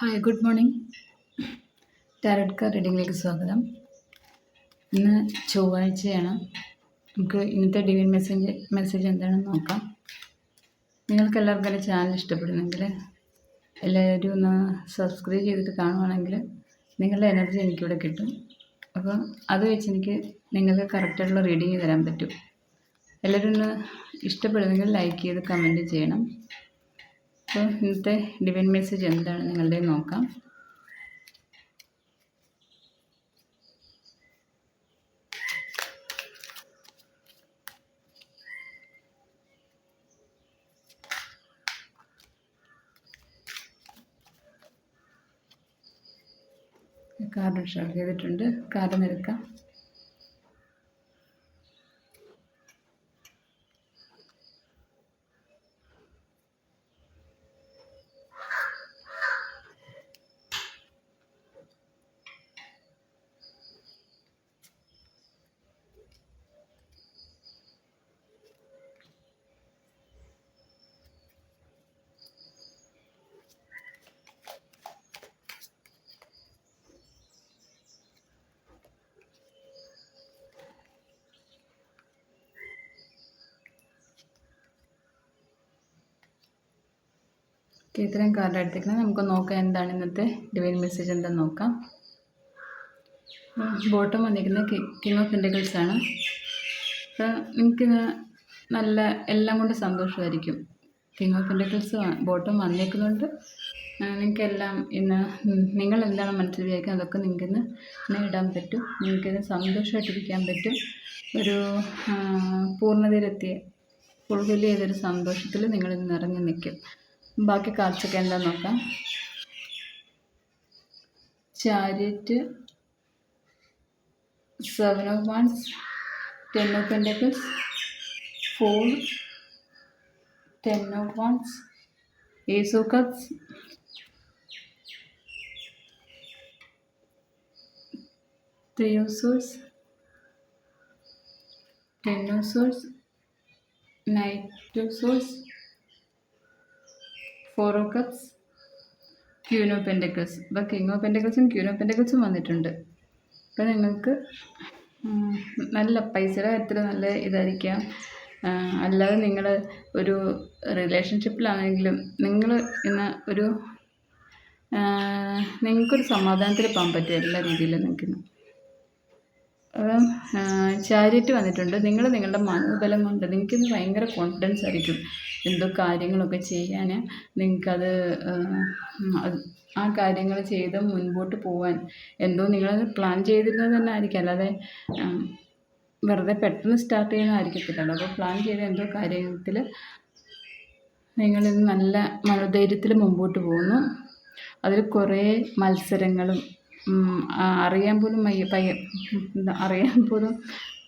Hi good morning. Tarot card റീഡിങ്ങിലേക്ക് സ്വാഗതം. ഇന്ന് ചൊവ്വാഴ്ചയാണ്. നമുക്ക് ഇന്നത്തെ ഡിവൈൻ മെസ്സേജ് മെസ്സേജ് എന്താണെന്ന് നോക്കാം. നിങ്ങൾക്ക് എല്ലാവർക്കും എന്റെ ചാനൽ ഇഷ്ടപ്പെടുന്നെങ്കിൽ എല്ലാവരും ഒന്ന് സബ്സ്ക്രൈബ് ചെയ്തിട്ട് കാണുവാണെങ്കിൽ നിങ്ങളുടെ എനർജി എനിക്കിവിടെ കിട്ടും. അപ്പോൾ അത് വെച്ച് എനിക്ക് നിങ്ങൾക്ക് കറക്റ്റായിട്ടുള്ള റീഡിങ് തരാൻ പറ്റും. എല്ലാവരും ഒന്ന് ഇഷ്ടപ്പെടുന്നെങ്കിൽ ലൈക്ക് ചെയ്ത് കമന്റ് ചെയ്യണം. അപ്പോൾ ഇന്നത്തെ ഡിവൈൻ മെസ്സേജ് എന്താണ് നിങ്ങളുടെ നോക്കാം. കാർഡ് ഷെയർ ചെയ്തിട്ടുണ്ട്. കാർഡ് നിരക്കാം. ഇത്രയും കാർഡ് എടുത്തേക്കണം. നമുക്ക് നോക്കാം എന്താണ് ഇന്നത്തെ ഡിവൈൻ മെസ്സേജ് എന്താണെന്ന് നോക്കാം. ബോട്ടം വന്നിരിക്കുന്നത് കിങ് ഓഫ് പെന്റക്കിൾസ് ആണ്. അപ്പോൾ നിങ്ങൾക്ക് നല്ല എല്ലാം കൊണ്ട് സന്തോഷമായിരിക്കും. കിങ് ഓഫ് പെന്റക്കിൾസ് ബോട്ടം വന്നേക്കുന്നുണ്ട് നിങ്ങൾക്ക് എല്ലാം ഇന്ന് നിങ്ങൾ എന്താണ് മനസ്സിൽ വിചാരിക്കുന്നത്? അതൊക്കെ നിങ്ങൾക്ക് ഇന്ന് നേടാൻ പറ്റും. നിങ്ങൾക്കിന്ന് സന്തോഷമായിട്ടിരിക്കാൻ പറ്റും. ഒരു പൂർണതയിലെത്തിയ ഫുൾഫിൽ ചെയ്തൊരു സന്തോഷത്തിൽ നിങ്ങൾ നിറഞ്ഞു നിൽക്കും. ബാക്കി കാർഡ്സൊക്കെ എന്താന്ന് നോക്കാം. Chariot seven of wands ten of pentacles four ten of wands ace cups three of swords ten of swords knight of swords four of cups queen of pentacles ഇപ്പോൾ കിങ് ഓഫ് പെൻഡക്കിൾസും ക്യൂനോ പെൻഡക്കിൾസും വന്നിട്ടുണ്ട്. അപ്പോൾ നിങ്ങൾക്ക് നല്ല പൈസയുടെ കാര്യത്തിൽ നല്ല ഇതായിരിക്കാം. അല്ലാതെ നിങ്ങൾ ഒരു റിലേഷൻഷിപ്പിലാണെങ്കിലും നിങ്ങൾ ഇന്ന് ഒരു നിങ്ങൾക്കൊരു സമാധാനത്തിൽ പോകാൻ പറ്റും എല്ലാ രീതിയിലും നിൽക്കുന്നു. അപ്പം ചാരിറ്റി വന്നിട്ടുണ്ട്. നിങ്ങൾ നിങ്ങളുടെ മനോബലം കൊണ്ട് നിങ്ങൾക്കിന്ന് ഭയങ്കര കോൺഫിഡൻസ് ആയിരിക്കും എന്തോ കാര്യങ്ങളൊക്കെ ചെയ്യാൻ. നിങ്ങൾക്കത് ആ കാര്യങ്ങൾ ചെയ്ത് മുൻപോട്ട് പോകാൻ എന്തോ നിങ്ങൾ പ്ലാൻ ചെയ്തിരുന്നത് തന്നെ ആയിരിക്കും. അല്ലാതെ വെറുതെ പെട്ടെന്ന് സ്റ്റാർട്ട് ചെയ്യുന്നതായിരിക്കത്തില്ലല്ലോ അപ്പോൾ പ്ലാൻ ചെയ്ത എന്തോ കാര്യത്തിൽ നിങ്ങളിന്ന് നല്ല മനോധൈര്യത്തിൽ മുമ്പോട്ട് പോകുന്നു. അതിൽ കുറേ മത്സരങ്ങളും അറിയാൻ പോലും വയ്യ പയ്യ അറിയാൻ പോലും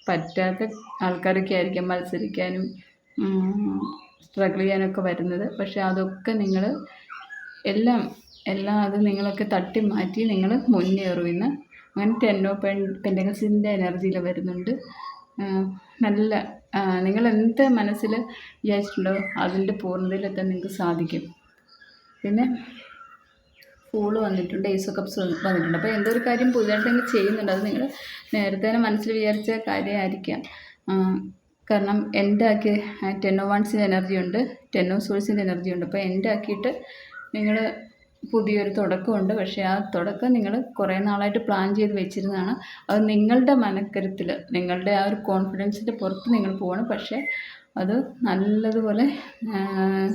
പറ്റാത്ത ആൾക്കാരൊക്കെ ആയിരിക്കും മത്സരിക്കാനും സ്ട്രഗിൾ ചെയ്യാനൊക്കെ വരുന്നത്. പക്ഷേ അതൊക്കെ നിങ്ങൾ എല്ലാം എല്ലാം അത് നിങ്ങളൊക്കെ തട്ടി മാറ്റി നിങ്ങൾ മുന്നേറും ഇന്ന് അങ്ങനെ ടെന്നോ പെൻ പെൻഡഗസിന്റെ എനർജിയിൽ വരുന്നുണ്ട്. നല്ല നിങ്ങൾ എന്ത് മനസ്സിൽ വിചാരിച്ചിട്ടുണ്ടോ അതിന്റെ പൂർണതയിലെത്താൻ നിങ്ങൾക്ക് സാധിക്കും. പിന്നെ ഫൂൾ വന്നിട്ടുണ്ട് ഏസോ കപ്സ് വന്നിട്ടുണ്ട്. അപ്പോൾ എന്തോ ഒരു കാര്യം പുതിയതായിട്ട് നിങ്ങൾ ചെയ്യുന്നുണ്ട് അത് നിങ്ങൾ നേരത്തെ തന്നെ മനസ്സിൽ വിചാരിച്ച കാര്യമായിരിക്കാം. കാരണം എന്റെ ആക്കി ഓ വൺസിന്റെ എനർജി ഉണ്ട് ഓ സോഴ്സിന്റെ എനർജി ഉണ്ട്. അപ്പോൾ എന്റെ ആക്കിയിട്ട് നിങ്ങൾ പുതിയൊരു തുടക്കമുണ്ട്. പക്ഷേ ആ തുടക്കം നിങ്ങൾ കുറേ നാളായിട്ട് പ്ലാൻ ചെയ്ത് വെച്ചിരുന്നതാണ്. അത് നിങ്ങളുടെ മനക്കരുത്തിൽ നിങ്ങളുടെ ആ ഒരു കോൺഫിഡൻസിന്റെ പുറത്ത് നിങ്ങൾ പോകണം. പക്ഷേ അത് നല്ലതുപോലെ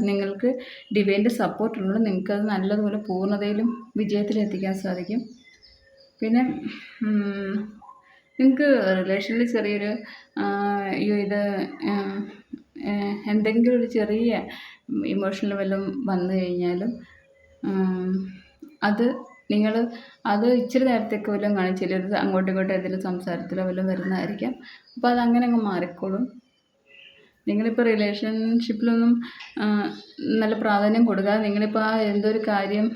നിങ്ങൾക്ക് ഡിവൈന്റെ സപ്പോർട്ടുള്ളത് നിങ്ങൾക്കത് നല്ലതുപോലെ പൂർണതയിലും വിജയത്തിലെത്തിക്കാൻ സാധിക്കും. പിന്നെ നിങ്ങൾക്ക് റിലേഷനിൽ ചെറിയൊരു അയ്യോ ഇത് എന്തെങ്കിലും ഒരു ചെറിയ ഇമോഷണൽ വല്ലതും വന്നു കഴിഞ്ഞാലും അത് നിങ്ങൾ അത് ഇച്ചിരി നേരത്തേക്ക് വല്ലതും കാണിച്ചില്ല അങ്ങോട്ടും ഇങ്ങോട്ടും ഏതെങ്കിലും സംസാരത്തിലോ വല്ലതും വരുന്നതായിരിക്കാം. അപ്പോൾ അത് അങ്ങനെ അങ്ങ് മാറിക്കോളും. നിങ്ങളിപ്പോൾ റിലേഷൻഷിപ്പിലൊന്നും നല്ല പ്രാധാന്യം കൊടുക്കാതെ നിങ്ങളിപ്പോൾ ആ എന്തോ ഒരു കാര്യം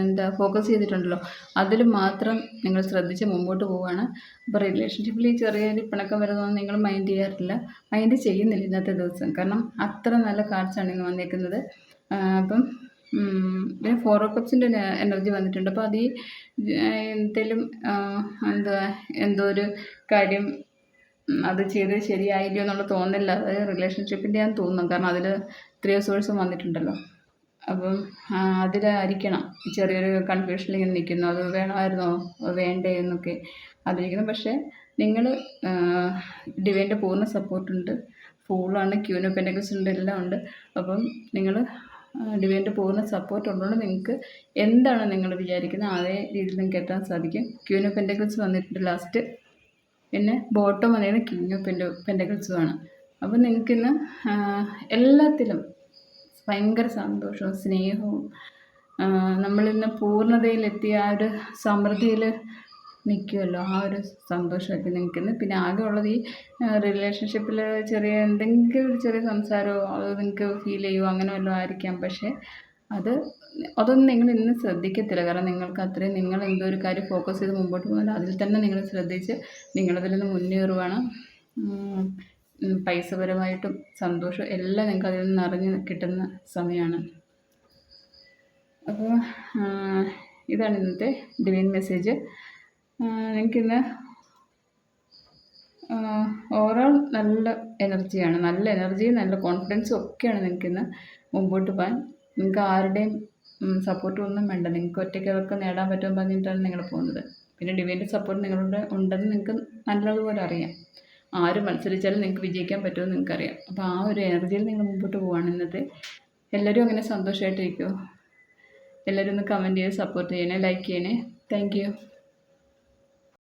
എന്താ ഫോക്കസ് ചെയ്തിട്ടുണ്ടല്ലോ അതിൽ മാത്രം നിങ്ങൾ ശ്രദ്ധിച്ച് മുമ്പോട്ട് പോവുകയാണ്. അപ്പോൾ റിലേഷൻഷിപ്പിൽ ഈ ചെറിയൊരു പിണക്കം വരുന്നതൊന്നും നിങ്ങൾ മൈൻഡ് ചെയ്യാറില്ല. മൈൻഡ് ചെയ്യുന്നില്ല ഇന്നത്തെ ദിവസം. കാരണം അത്ര നല്ല കാർഡ്സാണ് ഇന്ന് വന്നേക്കുന്നത്. അപ്പം പിന്നെ ഫോർ കപ്സിന്റെ എനർജി വന്നിട്ടുണ്ട്. അപ്പോൾ അത് ഈ എന്തെങ്കിലും എന്താ എന്തോ ഒരു കാര്യം അത് ചെയ്ത് ശരിയായില്ലയോ എന്നുള്ള തോന്നലില്ല. അത് റിലേഷൻഷിപ്പിന്റെ ഞാൻ തോന്നുന്നു. കാരണം അതിൽ ത്രീ സോഴ്സും വന്നിട്ടുണ്ടല്ലോ. അപ്പം അതിലായിരിക്കണം. ചെറിയൊരു കൺഫ്യൂഷനിൽ ഇങ്ങനെ നിൽക്കുന്നു. അത് വേണമായിരുന്നോ? വേണ്ടേ എന്നൊക്കെ അതിരിക്കുന്നു പക്ഷേ നിങ്ങൾ ഡിവൈന്റെ പൂർണ സപ്പോർട്ടുണ്ട്. ഫുള്ളാണ് ക്യൂനോ പെൻഡഗൽസ് ഉണ്ട് എല്ലാം ഉണ്ട്. അപ്പം നിങ്ങൾ ഡിവൈന്റെ പൂർണ സപ്പോർട്ട് ഉള്ളതുകൊണ്ട് നിങ്ങൾക്ക് എന്താണ് നിങ്ങൾ വിചാരിക്കുന്നത്? അതേ രീതിയിൽ നിങ്ങൾക്ക് എത്താൻ സാധിക്കും. ക്യൂനോ പെൻഡഗൽസ് വന്നിട്ടുണ്ട് ലാസ്റ്റ്. പിന്നെ ബോട്ടം അതായത് കിങ് ഓഫ് പെൻഡ അപ്പോൾ അപ്പം നിങ്ങൾക്കിന്ന് എല്ലാത്തിലും ഭയങ്കര സന്തോഷവും സ്നേഹവും നമ്മളിന്ന് പൂർണതയിലെത്തിയ ആ ഒരു സമൃദ്ധിയിൽ നിൽക്കുമല്ലോ ആ ഒരു സന്തോഷമൊക്കെ നിൽക്കുന്നത് പിന്നെ ആകെ ഉള്ളത് ഈ റിലേഷൻഷിപ്പിൽ ചെറിയ എന്തെങ്കിലും ഒരു ചെറിയ സംസാരമോ അത് നിങ്ങൾക്ക് ഫീൽ ചെയ്യുമോ അങ്ങനെ വല്ലതും ആയിരിക്കാം. പക്ഷേ അത് അതൊന്നും നിങ്ങൾ ഇന്ന് ശ്രദ്ധിക്കത്തില്ല. കാരണം നിങ്ങൾക്ക് അത്രയും നിങ്ങൾ എന്തോ ഒരു കാര്യം ഫോക്കസ് ചെയ്ത് മുമ്പോട്ട് പോകുന്നത് അതിൽ തന്നെ നിങ്ങൾ ശ്രദ്ധിച്ച് നിങ്ങളതിൽ നിന്ന് മുന്നേറുവാണ്. പൈസപരമായിട്ടും സന്തോഷം എല്ലാം നിങ്ങൾക്ക് അതിൽ നിന്ന് അറിഞ്ഞ് കിട്ടുന്ന സമയമാണ്. അപ്പോൾ ഇതാണ് ഇന്നത്തെ ഡിവൈൻ മെസ്സേജ് നിങ്ങൾക്കിന്ന് ഓവറോൾ നല്ല എനർജിയാണ് നല്ല എനർജിയും നല്ല കോൺഫിഡൻസും ഒക്കെയാണ് നിങ്ങൾക്കിന്ന് മുമ്പോട്ട് പോകാൻ നിങ്ങൾക്ക് ആരുടെയും സപ്പോർട്ടൊന്നും വേണ്ട. നിങ്ങൾക്ക് ഒറ്റയ്ക്കൊക്കെ നേടാൻ പറ്റുമെന്ന് പറഞ്ഞിട്ടാണ് നിങ്ങൾ പോകുന്നത്. പിന്നെ ഡിവൈന്റെ സപ്പോർട്ട് നിങ്ങളുടെ ഉണ്ടെന്ന് നിങ്ങൾക്ക് നല്ലതുപോലെ അറിയാം. ആര് മത്സരിച്ചാലും നിങ്ങൾക്ക് വിജയിക്കാൻ പറ്റുമെന്ന് നിങ്ങൾക്കറിയാം. അപ്പോൾ ആ ഒരു എനർജിയിൽ നിങ്ങൾ മുമ്പോട്ട് പോവുകയാണ് ഇന്നത്തെ. എല്ലാവരും അങ്ങനെ സന്തോഷമായിട്ടിരിക്കുമോ എല്ലാവരും ഒന്ന് കമന്റ് ചെയ്ത് സപ്പോർട്ട് ചെയ്യണേ ലൈക്ക് ചെയ്യണേ. താങ്ക്